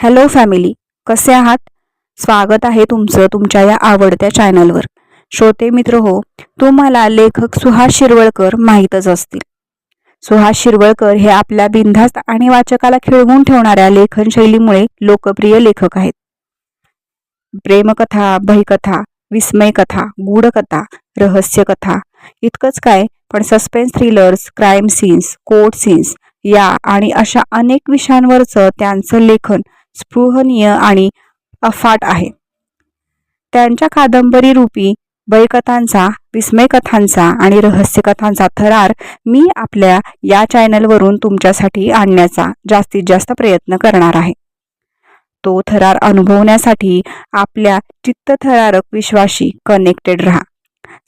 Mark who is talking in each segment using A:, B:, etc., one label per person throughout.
A: Hello family कसे आहात? स्वागत आहे तुमचं तुमच्या या आवडत्या चॅनलवर. श्रोते मित्र हो तुम्हाला लेखक सुहास शिरवळकर माहीतच असतील. सुहास शिरवळकर हे आपल्या बिनधास्त आणि वाचकाला खिळवून ठेवणाऱ्या लेखनशैलीमुळे लोकप्रिय लेखक आहेत. प्रेमकथा भयकथा विस्मयकथा गूढकथा रहस्यकथा इतकंच काय पण suspense thrillers crime scenes court scenes या आणि अशा अनेक विषयांवरचं त्यांचं लेखन स्पृहणीय आणि अफाट आहे. त्यांच्या कादंबरी रूपी भयकथांचा विस्मयकथांचा आणि रहस्यकथांचा थरार मी आपल्या या चॅनलवरून तुमच्यासाठी आणण्याचा जास्तीत जास्त प्रयत्न करणार आहे. तो थरार अनुभवण्यासाठी आपल्या चित्तथरारक विश्वाशी कनेक्टेड राहा.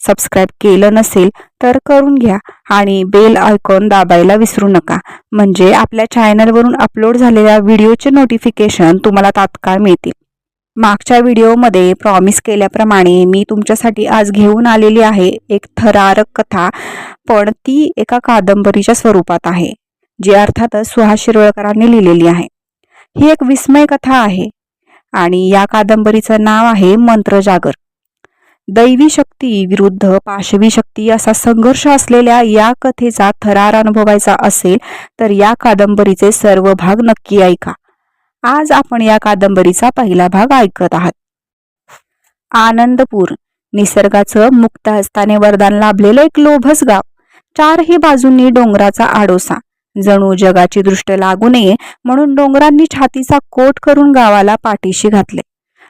A: सबस्क्राईब केलं नसेल तर करून घ्या आणि बेल आयकॉन दाबायला विसरू नका. म्हणजे आपल्या चॅनलवरून अपलोड झालेल्या व्हिडिओचे नोटिफिकेशन तुम्हाला तात्काळ मिळतील. मागच्या व्हिडिओमध्ये प्रॉमिस केल्याप्रमाणे मी तुमच्यासाठी आज घेऊन आलेली आहे एक थरारक कथा पण ती एका कादंबरीच्या स्वरूपात आहे जी अर्थातच सुहास शिरवळकरांनी लिहिलेली आहे. ही एक विस्मय कथा आहे आणि या कादंबरीचं नाव आहे मंत्रजागर. दैवी शक्ती विरुद्ध पाशवी शक्ती असा संघर्ष असलेल्या या कथेचा थरार अनुभवायचा असेल तर या कादंबरीचे सर्व भाग नक्की ऐका. आज आपण या कादंबरीचा पहिला भाग ऐकत आहात. आनंदपूर निसर्गाचं मुक्त हस्ताने वरदान लाभलेलं एक लोभस गाव. चारही बाजूंनी डोंगराचा आडोसा. जणू जगाची दृष्ट लागू नये म्हणून डोंगरांनी छातीचा कोट करून गावाला पाठीशी घातले.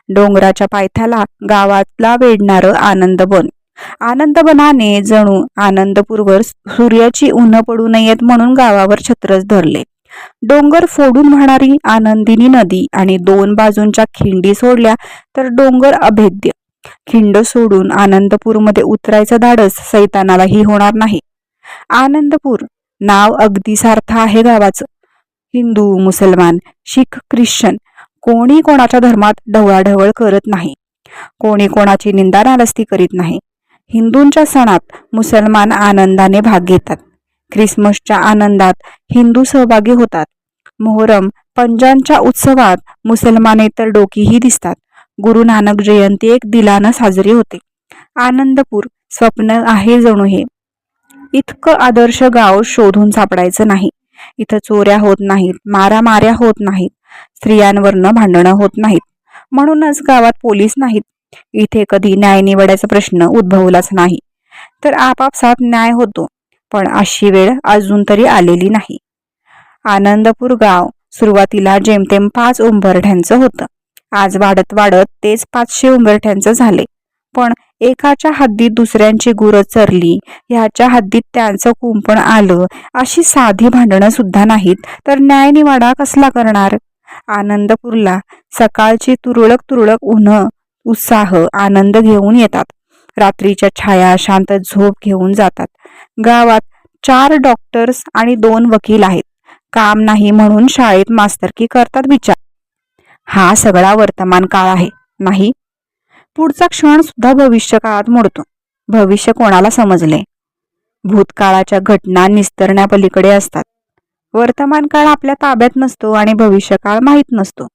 A: डोंगराच्या पायथ्याला गावातला वेढणारं आनंदबन आनंदबनाने जणू आनंदपूरवर सूर्याची उन्ह पडू नयेत म्हणून गावावर छत्रच धरले. डोंगर फोडून वाहणारी आनंदिनी नदी आणि दोन बाजूंच्या खिंडी सोडल्या तर डोंगर अभेद्य. खिंड सोडून आनंदपूरमध्ये उतरायचं धाडस सैतानालाही होणार नाही. आनंदपूर नाव अगदी सार्थ आहे गावाचं. हिंदू मुसलमान शीख ख्रिश्चन कोणी कोणाच्या धर्मात ढवळाढवळ करत नाही. कोणी कोणाची निंदा नालस्ती करीत नाही. हिंदूंच्या सणात मुसलमान आनंदाने भाग घेतात. ख्रिसमसच्या आनंदात हिंदू सहभागी होतात. मोहरम पंजांच्या उत्सवात मुसलमाने तर डोकीही दिसतात. गुरु नानक जयंती एक दिलानं साजरी होते. आनंदपूर स्वप्न आहे जणू हे. इतकं आदर्श गाव शोधून सापडायचं नाही. इथं चोऱ्या होत नाहीत मारामाऱ्या होत नाहीत. स्त्रियांवरनं भांडणं होत नाहीत. म्हणूनच गावात पोलीस नाहीत. इथे कधी न्याय निवडायचा प्रश्न उद्भवलाच नाही. तर आपापसात न्याय होतो पण अशी वेळ अजून तरी आलेली नाही. आनंदपूर गाव सुरुवातीला जेमतेम पाच उंबरठ्यांचं होतं. आज वाढत वाढत तेच पाचशे उंबरठ्यांचं झाले. पण एकाच्या हद्दीत दुसऱ्यांची गुरं चरली ह्याच्या हद्दीत त्यांचं कुंपण आलं अशी साधी भांडणं सुद्धा नाहीत. तर न्यायनिवाडा कसला करणार? आनंदपूरला. सकाळची तुरळक तुरळक उन्ह उत्साह आनंद घेऊन येतात. रात्रीच्या छाया शांत झोप घेऊन जातात. गावात चार डॉक्टर्स आणि दोन वकील आहेत. काम नाही म्हणून शाळेत मास्तरकी करतात विचार हा सगळा वर्तमान काळ आहे नाही? पुढचा क्षण सुद्धा भविष्य काळात मोडतो. भविष्य कोणाला समजले? भूतकाळाच्या घटना निस्तरण्यापलीकडे असतात. वर्तमान काळ आपल्या ताब्यात नसतो आणि भविष्यकाळ माहीत नसतो.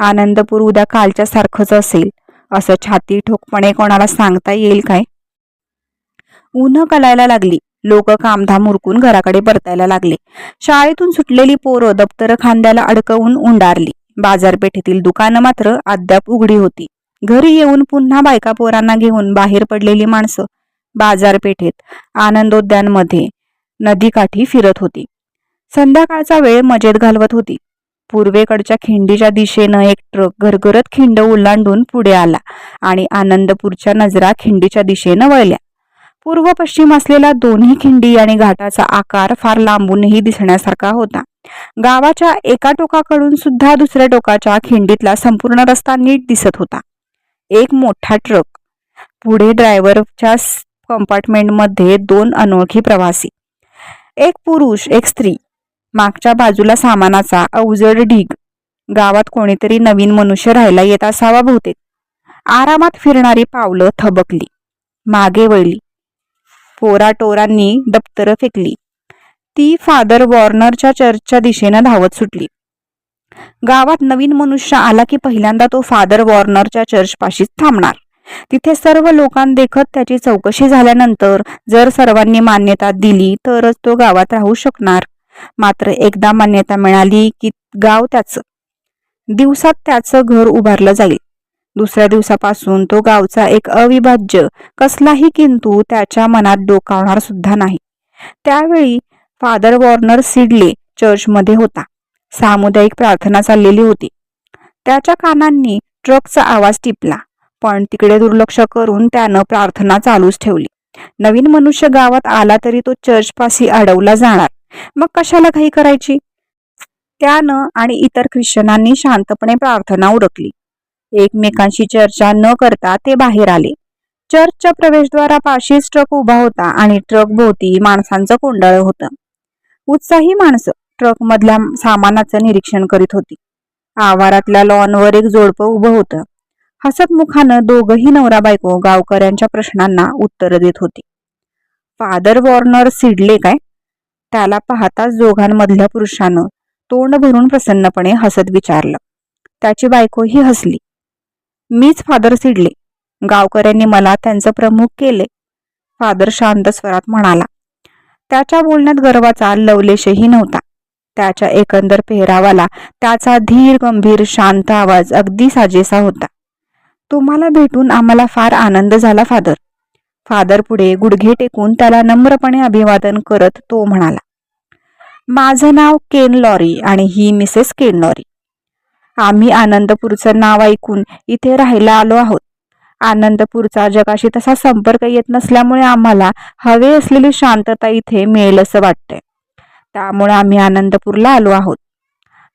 A: आनंदपूर उद्या कालच्या सारखंच असेल. असं छाती ठोकपणे कोणाला सांगता येईल काय? ऊन कलायला लागली. लोक कामधाम उरकून घराकडे परतायला लागले. शाळेतून सुटलेली पोरं दप्तर खांद्याला अडकवून उंडारली. बाजारपेठेतील दुकानं मात्र अद्याप उघडी होती. घरी येऊन पुन्हा बायका पोरांना घेऊन बाहेर पडलेली माणसं बाजारपेठेत आनंदोद्यानमध्ये नदीकाठी फिरत होती. संध्याकाळचा वेळ मजेत घालवत होती. पूर्वेकडच्या खिंडीच्या दिशेनं एक ट्रक घरघरत खिंड ओलांडून पुढे आला आणि आनंदपूरच्या नजरा खिंडीच्या दिशेनं वळल्या. पूर्व पश्चिम असलेला दोन्ही खिंडी आणि घाटाचा आकार फार लांबूनही दिसण्यासारखा होता. गावाच्या एका टोकाकडून सुद्धा दुसऱ्या टोकाच्या खिंडीतला संपूर्ण रस्ता नीट दिसत होता. एक मोठा ट्रक. पुढे ड्रायव्हरच्या कंपार्टमेंटमध्ये दोन अनोळखी प्रवासी. एक पुरुष एक स्त्री. मागच्या बाजूला सामानाचा अवजड ढीग. गावात कोणीतरी नवीन मनुष्य राहायला येत असावा बहुतेक. आरामात फिरणारी पावलं थबकली. मागे वळली. पोरा टोरांनी दप्तर फेकली. ती फादर वॉर्नरच्या चर्चच्या दिशेनं धावत सुटली. गावात नवीन मनुष्य आला की पहिल्यांदा तो फादर वॉर्नरच्या चर्चपाशीच थांबणार. तिथे सर्व लोकांदेखत त्याची चौकशी झाल्यानंतर जर सर्वांनी मान्यता दिली तरच तो गावात राहू शकणार. मात्र एकदा मान्यता मिळाली की गाव त्याचं दिवसात त्याचं घर उभारलं जाईल. दुसऱ्या दिवसापासून तो गावचा एक अविभाज्य कसलाही किंतु त्याच्या मनात डोकावणार सुद्धा नाही. त्यावेळी फादर वॉर्नर सिडले चर्चमध्ये होता. सामुदायिक प्रार्थना चाललेली होती. त्याच्या कानांनी ट्रकचा आवाज टिपला पण तिकडे दुर्लक्ष करून त्यानं प्रार्थना चालूच ठेवली. नवीन मनुष्य गावात आला तरी तो चर्चपाशी अडवला जाणार. मग कशाला घाई करायची? त्यानं आणि इतर ख्रिश्चनांनी शांतपणे प्रार्थना उरकली एकमेकांशी चर्चा न करता ते बाहेर आले. चर्चच्या प्रवेशद्वारापाशीच ट्रक उभा होता आणि ट्रक भोवती माणसांचं कोंडळ होतं. उत्साही माणसं ट्रक मधल्या सामानाचं निरीक्षण करीत होती. आवारातल्या लॉनवर एक जोडपं उभं होतं. हसत मुखानं दोघही नवरा बायको गावकऱ्यांच्या प्रश्नांना उत्तर देत होती. फादर वॉर्नर सिडले काय? त्याला पाहताच दोघांमधल्या पुरुषानं तोंड भरून प्रसन्नपणे हसत विचारलं. त्याची बायकोही हसली. मीच फादर सिडले. गावकऱ्यांनी मला त्यांचं प्रमुख केले. फादर शांत स्वरात म्हणाला त्याच्या बोलण्यात गर्वाचा लवलेशही नव्हता. त्याच्या एकंदर पेहरावाला त्याचा धीर गंभीर शांत आवाज अगदी साजेसा होता. तुम्हाला भेटून आम्हाला फार आनंद झाला फादर. फादर पुढे गुडघे टेकून त्याला नम्रपणे अभिवादन करत तो म्हणाला माझं नाव केन लॉरी आणि ही मिसेस केन लॉरी. आम्ही आनंदपूरचं नाव ऐकून इथे राहायला आलो आहोत. आनंदपूरचा जगाशी तसा संपर्क येत नसल्यामुळे आम्हाला हवे असलेली शांतता इथे मिळेल असं वाटतंय. त्यामुळे आम्ही आनंदपूरला आलो आहोत.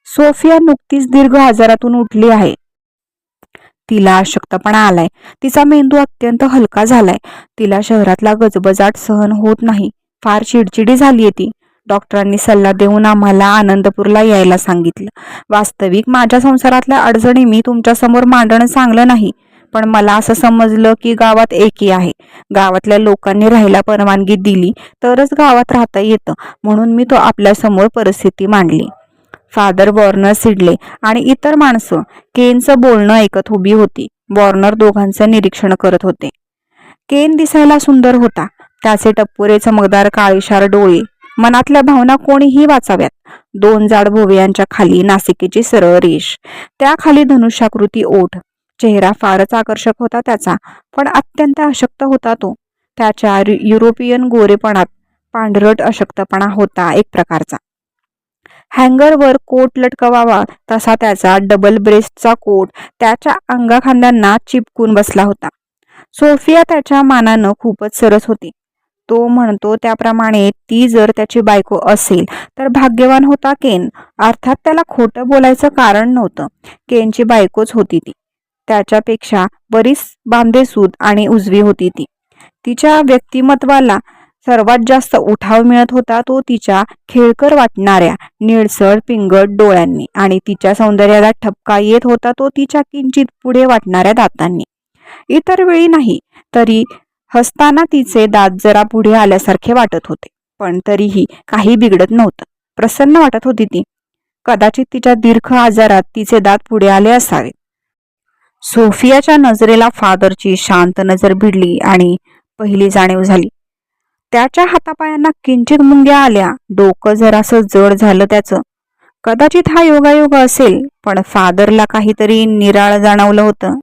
A: सोफिया नुकतीच दीर्घ आजारातून उठली आहे. तिला अशक्तपणा आलाय. तिचा मेंदू अत्यंत हलका झालाय. तिला शहरातला गजबजाट सहन होत नाही. फार चिडचिडी झालीये ती. डॉक्टरांनी सल्ला देऊन आम्हाला आनंदपूरला यायला सांगितलं. वास्तविक माझ्या संसारातल्या अडचणी मी तुमच्यासमोर मांडणं चांगलं नाही पण मला असं समजलं की गावात एकी आहे. गावातल्या लोकांनी राहायला परवानगी दिली तरच गावात राहता येतं म्हणून मी तो आपल्यासमोर परिस्थिती मांडली. फादर वॉर्नर सिडले आणि इतर माणसं केनचं बोलणं ऐकत उभी होती. वॉर्नर दोघांचं निरीक्षण करत होते. केन दिसायला सुंदर होता. त्याचे टप्पुरे चमकदार काळीशार डोळे मनातल्या भावना कोणीही वाचाव्यात. दोन जाड भोवयांच्या खाली नासिकेची सरळ रेष. त्याखाली धनुष्याकृती ओठ. चेहरा फारच आकर्षक होता त्याचा पण अत्यंत अशक्त होता तो. त्याच्या युरोपियन गोरेपणात पांढरट अशक्तपणा होता एक प्रकारचा. हँगरवर कोट लटकवावा तसा त्याचा डबल ब्रेस्टचा कोट त्याच्या अंगाखांद्यांना चिपकून बसला होता. सोफिया त्याच्या मानानं खूपच सरस होती. तो म्हणतो त्याप्रमाणे ती जर त्याची बायको असेल तर भाग्यवान होता केन. अर्थात त्याला खोटं बोलायचं कारण नव्हतं. केनची बायकोच होती ती. त्याच्यापेक्षा बरीच बांधेसूद आणि उजवी होती ती. तिच्या व्यक्तिमत्वाला सर्वात जास्त उठाव मिळत होता तो तिच्या खेळकर वाटणाऱ्या निळसळ पिंगट डोळ्यांनी आणि तिच्या सौंदर्याला ठपका येत होता तो तिच्या किंचित पुढे वाटणाऱ्या दातांनी. इतर वेळी नाही तरी हसताना तिचे दात जरा पुढे आल्यासारखे वाटत होते पण तरीही काही बिघडत नव्हतं. प्रसन्न वाटत होती ती. कदाचित तिच्या दीर्घ आजारात तिचे दात पुढे आले असावे सोफियाच्या नजरेला फादरची शांत नजर भिडली आणि पहिली जाणीव झाली. त्याच्या हातापायांना किंचित मुंग्या आल्या डोकं जरासं जड झालं त्याचं. कदाचित हा योगायोग असेल पण फादरला काहीतरी निराळ जाणवलं होतं.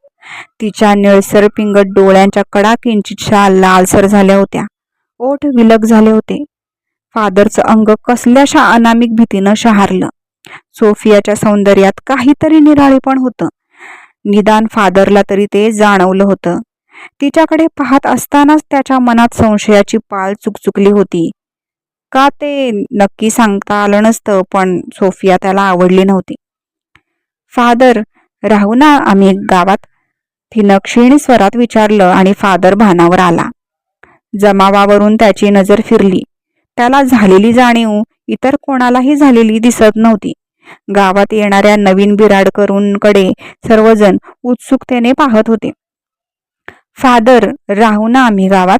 A: तिच्या निळसर पिंगट डोळ्यांच्या कडा किंचितशा लालसर झाल्या होत्या. ओठ विलग झाले होते. फादरचं अंग कसल्याशा अनामिक भीतीनं शहारलं. सोफियाच्या सौंदर्यात काहीतरी निराळेपण होतं. निदान फादरला तरी ते जाणवलं होतं. तिच्याकडे पाहत असतानाच त्याच्या मनात संशयाची पाल चुकचुकली होती. का ते नक्की सांगता आलं नसतं पण सोफिया त्याला आवडली नव्हती. फादर राहू ना आम्ही गावात. तिनं क्षीण स्वरात विचारलं आणि फादर भानावर आला. जमावावरून त्याची नजर फिरली. त्याला झालेली जाणीव इतर कोणालाही झालेली दिसत नव्हती. गावात येणाऱ्या नवीन बिराडकरूंकडे सर्वजण उत्सुकतेने पाहत होते. फादर राहू ना आम्ही गावात?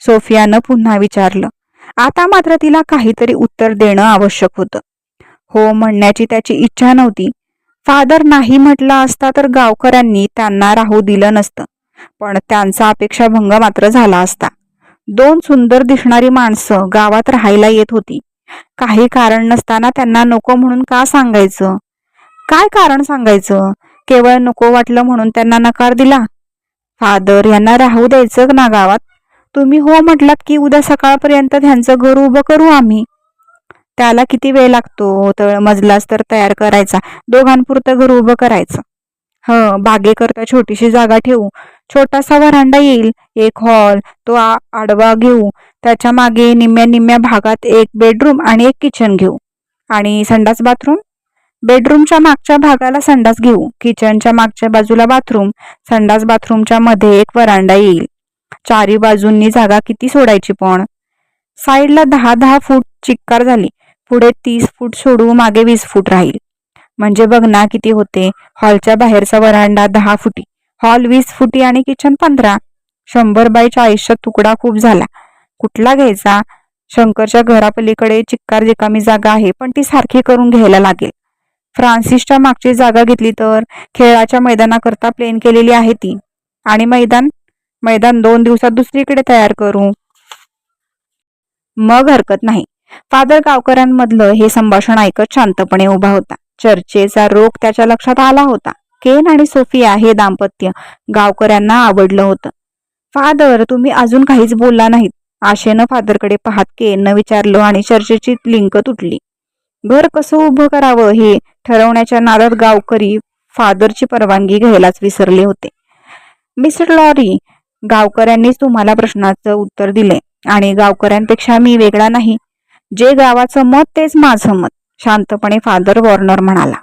A: सोफियानं पुन्हा विचारलं. आता मात्र तिला काहीतरी उत्तर देणं आवश्यक होतं. हो म्हणण्याची त्याची इच्छा नव्हती फादर नाही म्हटलं असता तर गावकऱ्यांनी त्यांना राहू दिलं नसतं पण त्यांचा अपेक्षाभंग मात्र झाला असता. दोन सुंदर दिसणारी माणसं गावात राहायला येत होती. काही कारण नसताना त्यांना नको म्हणून का सांगायचं? काय कारण सांगायचं? केवळ नको वाटलं म्हणून त्यांना नकार दिला? फादर यांना राहू द्यायचं ना गावात? तुम्ही हो म्हटलात की उद्या सकाळपर्यंत त्यांचं घर उभं करू आम्ही. त्याला किती वेळ लागतो? तळ मजलाच तर तयार करायचा. दोघांपुरतं घर उभं करायचं. ह बागेकरता छोटीशी जागा ठेवू. छोटासा वरांडा येईल. एक हॉल तो आ- आडवा घेऊ. त्याच्यामागे निम्म्या निम्म्या भागात एक बेडरूम आणि एक किचन घेऊ. आणि संडास बाथरूम? बेडरूमच्या मागच्या भागाला संडास घेऊ. किचनच्या मागच्या बाजूला बाथरूम. संडास बाथरूमच्या मध्ये एक वरांडा येईल. चारी बाजूंनी जागा किती सोडायची पण? साईडला दहा दहा फूट चिक्कार झाली. पुढे तीस फूट सोडू मागे वीस फूट राहील. म्हणजे बघ ना किती होते. हॉलच्या बाहेरचा वरांडा दहा फुटी. हॉल वीस फुटी आणि किचन पंधरा. शंभर बाय चाळीसचा तुकडा खूप झाला. कुठला घ्यायचा? शंकरच्या घरापलीकडे चिक्कार रिकामी जागा आहे पण ती सारखी करून घ्यायला लागेल. फ्रान्सिसच्या मागची जागा घेतली तर खेळाच्या मैदानाकरता प्लेन केलेली आहे ती. आणि मैदान? मैदान दोन दिवसात दुसरीकडे तयार करू. मग हरकत नाही. फादर गावकऱ्यांमधलं हे संभाषण ऐकत शांतपणे उभा होता. चर्चेचा रोग त्याच्या लक्षात आला होता. केन आणि सोफिया हे दाम्पत्य गावकऱ्यांना आवडलं होतं. फादर तुम्ही अजून काहीच बोलला नाहीत. आशेनं फादरकडे पाहत केननं विचारलं आणि चर्चेची लिंक तुटली. घर कसं उभं करावं हे ठरवण्याच्या नादात गावकरी फादरची परवानगी घ्यायलाच विसरले होते. मिस्टर लॉरी गावकऱ्यांनीच तुम्हाला प्रश्नाचं उत्तर दिले आणि गावकऱ्यांपेक्षा मी वेगळा नाही. जे गावाचं मत तेच माझं मत शांतपणे फादर वॉर्नर म्हणाला.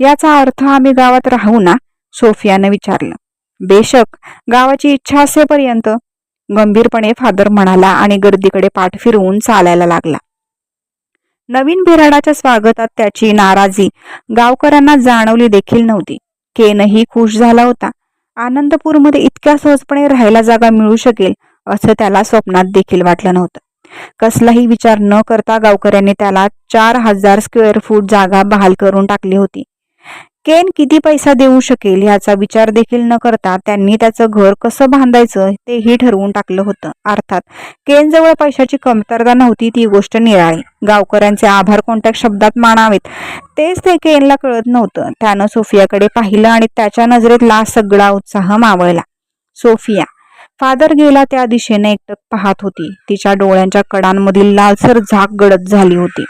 A: याचा अर्थ आम्ही गावात राहू ना सोफियानं विचारलं. बेशक गावाची इच्छा असेपर्यंत गंभीरपणे फादर म्हणाला आणि गर्दीकडे पाठ फिरवून चालायला लागला. नवीन बिराडाच्या स्वागतात त्याची नाराजी गावकऱ्यांना जाणवली देखील नव्हती. केनही खुश झाला होता. आनंदपूरमध्ये इतक्या सहजपणे राहायला जागा मिळू शकेल असं त्याला स्वप्नात देखील वाटलं नव्हतं. कसलाही विचार न करता गावकऱ्यांनी त्याला चार हजार स्क्वेअर फूट जागा बहाल करून टाकली होती. केन किती पैसा देऊ शकेल याचा विचार देखील न करता त्यांनी त्याचं घर कसं बांधायचं तेही ठरवून टाकलं होतं. अर्थात केन जवळ पैशाची कमतरता नव्हती ती गोष्ट निराळी. गावकऱ्यांचे आभार कोणत्या शब्दात मानावेत तेच ते केनला कळत नव्हतं. त्यानं सोफियाकडे पाहिलं आणि त्याच्या नजरेतला सगळा उत्साह मावळला. सोफिया फादर गेला त्या दिशेने एकटक पाहत होती. तिच्या डोळ्यांच्या कडांमधील लालसर झाक गडद झाली होती.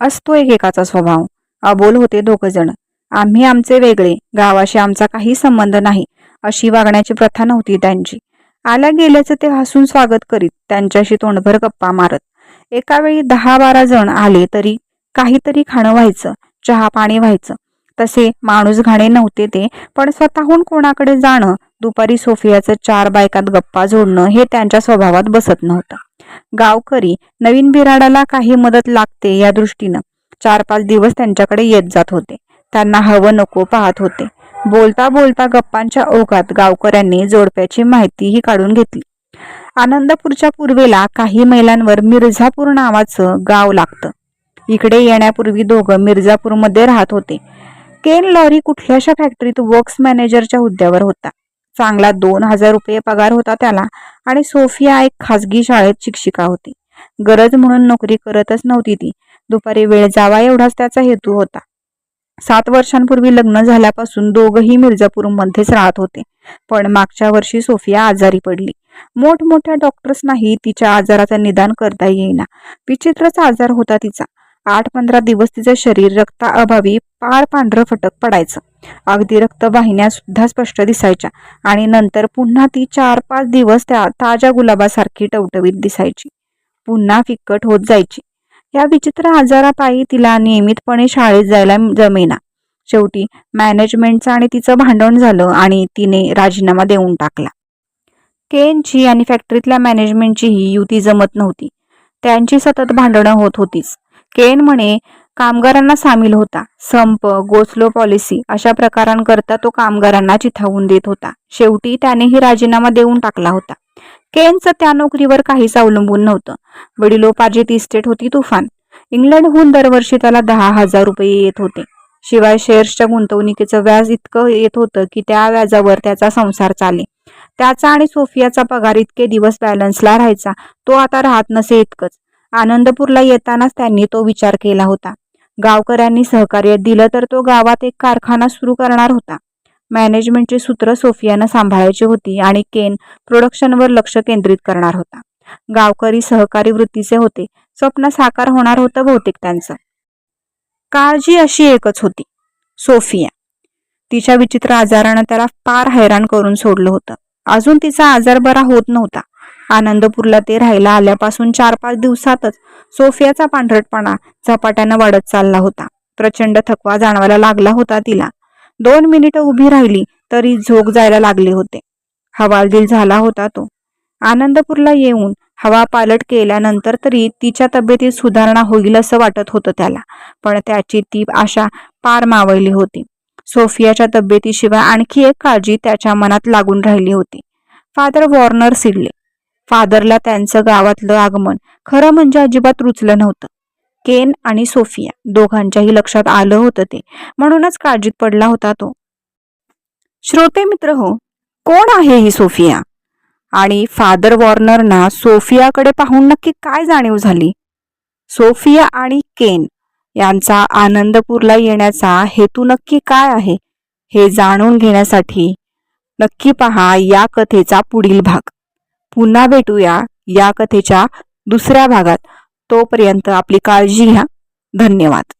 A: असतो एकेकाचा स्वभाव. अबोल होते दोघ जण. आम्ही आमचे वेगळे. गावाशी आमचा काही संबंध नाही. अशी वागण्याची प्रथा नव्हती त्यांची. आल्या गेल्याचं ते हसून स्वागत करीत त्यांच्याशी तोंडभर गप्पा मारत. एका वेळी दहा बारा जण आले तरी काहीतरी खाणं व्हायचं चहा पाणी व्हायचं. तसे माणूस घाणे नव्हते ते पण स्वतःहून कोणाकडे जाणं दुपारी सोफियाचं चार बायकात गप्पा जोडणं हे त्यांच्या स्वभावात बसत नव्हतं. गावकरी नवीन बिराडाला काही मदत लागते या दृष्टीनं. चार पाच दिवस त्यांच्याकडे येत जात होते. त्यांना हवं नको पाहत होते. बोलता बोलता गप्पांच्या ओघात गावकऱ्यांनी जोडप्याची माहितीही काढून घेतली. आनंदपूरच्या पूर्वेला काही मैलांवर मिर्झापूर नावाचं गाव लागतं. इकडे येण्यापूर्वी दोघं मिर्झापूरमध्ये राहत होते. केन लॉरी कुठल्याशा फॅक्टरीत वर्क्स मॅनेजरच्या हुद्द्यावर होता. चांगला दोन हजार रुपये पगार होता त्याला आणि सोफिया एक खासगी शाळेत शिक्षिका होती. गरज म्हणून नोकरी करतच नव्हती ती. दुपारी वेळ जावा एवढाच त्याचा हेतू होता. सात वर्षांपूर्वी लग्न झाल्यापासून दोघही मिर्झापूरमध्येच राहत होते. पण मागच्या वर्षी सोफिया आजारी पडली. मोठमोठ्या डॉक्टर्सनाही तिच्या आजाराचं निदान करता येईना. विचित्रच आजार होता तिचा. आठ पंधरा दिवस तिचं शरीर रक्ताअभावी पार पांढरं फटक पडायचं. अगदी रक्तवाहिन्या सुद्धा स्पष्ट दिसायच्या. आणि नंतर पुन्हा ती चार पाच दिवस त्या ताज्या गुलाबासारखी टवटवीत दिसायची. पुन्हा फिक्कट होत जायची. या विचित्र आजारापायी तिला नियमितपणे शाळेत जायला जमेना. शेवटी मॅनेजमेंटचं आणि तिचं भांडण झालं आणि तिने राजीनामा देऊन टाकला. केनची आणि फॅक्टरीतल्या मॅनेजमेंटचीही युती जमत नव्हती. त्यांची सतत भांडणं होत होतीच. केन म्हणे कामगारांना सामील होता. संप गोसलो पॉलिसी अशा प्रकारांकरता तो कामगारांना चिथावून देत होता. शेवटी त्यानेही राजीनामा देऊन टाकला होता. केनचं त्या नोकरीवर काहीच अवलंबून नव्हतं. वडिलोपार्जित इस्टेट होती तुफान. इंग्लंडहून दरवर्षी त्याला दहा हजार रुपये येत होते. शिवाय शेअर्सच्या गुंतवणुकीचं व्याज इतकं येत होतं की त्या व्याजावर त्याचा संसार चाले. त्याचा आणि सोफियाचा पगार इतके दिवस बॅलन्सला राहायचा तो आता राहत नसे इतकंच. आनंदपूरला येतानाच त्यांनी तो विचार केला होता. गावकऱ्यांनी सहकार्य दिलं तर तो गावात एक कारखाना सुरू करणार होता. मॅनेजमेंटचे सूत्र सोफियानं सांभाळायची होती आणि केन प्रोडक्शनवर लक्ष केंद्रित करणार होता. गावकरी सहकारी वृत्तीचे होते. स्वप्न साकार होणार होतं बहुतेक त्यांचं. काळजी अशी एकच होती. सोफिया. तिच्या विचित्र आजारानं त्याला फार हैराण करून सोडलं होतं. अजून तिचा आजार बरा होत नव्हता. आनंदपूरला ते राहायला आल्यापासून चार पाच दिवसातच सोफियाचा पांढरटपणा झपाट्यानं वाढत चालला होता. प्रचंड थकवा जाणवायला लागला होता तिला. दोन मिनिटं उभी राहिली तरी झोक जायला लागले होते. हवालदिल झाला होता तो. आनंदपूरला येऊन हवा पालट केल्यानंतर तरी तिच्या तब्येतीत सुधारणा होईल असं वाटत होतं त्याला पण त्याची ती आशा पार मावळली होती. सोफियाच्या तब्येतीशिवाय आणखी एक काळजी त्याच्या मनात लागून राहिली होती. Father Warner Sidley. फादरला त्यांचं गावातलं आगमन खरं म्हणजे अजिबात रुचलं नव्हतं. केन आणि सोफिया दोघांच्याही लक्षात आलं होतं ते. म्हणूनच काळजीत पडला होता तो. श्रोते मित्र हो कोण आहे ही सोफिया? आणि फादर वॉर्नरना सोफियाकडे पाहून नक्की काय जाणीव झाली? सोफिया आणि केन यांचा आनंदपूरला येण्याचा हेतू नक्की काय आहे हे जाणून घेण्यासाठी नक्की पहा या कथेचा पुढील भाग. पुन्हा भेटूया या कथेच्या दुसऱ्या भागात. तोपर्यंत आपली काळजी घ्या. धन्यवाद.